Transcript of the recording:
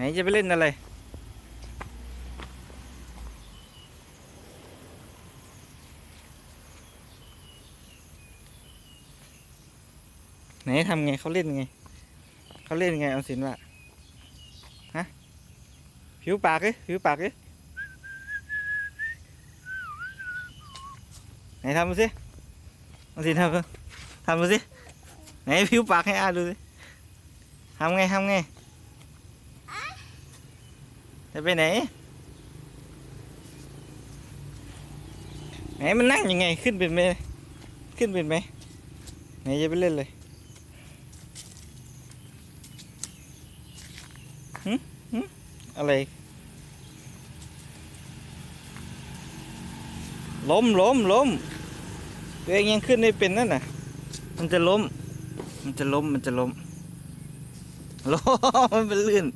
ไหนจะไปเล่นอะไร ไหนทำไงเขาเล่นไง เขาเล่นไงเอาสินว่าฮะ ผิวปากเอ้ผิวปากเอ้ไหนทำดูสิเอาสินทำดูทำดูสิไหนผิวปากให้อาดูสิทำไงทำไง จะไปไหน ไหนมันนั่งยังไงขึ้นเป็นไหมขึ้นเป็นไหมไหนจะไปเล่นเลยหึหึอะไร ล้มล้มล้มตัวเองยังขึ้นไม่เป็นนั่นน่ะ มันจะล้ม มันจะล้ม มันจะล้มล้มมันเป็นลื่น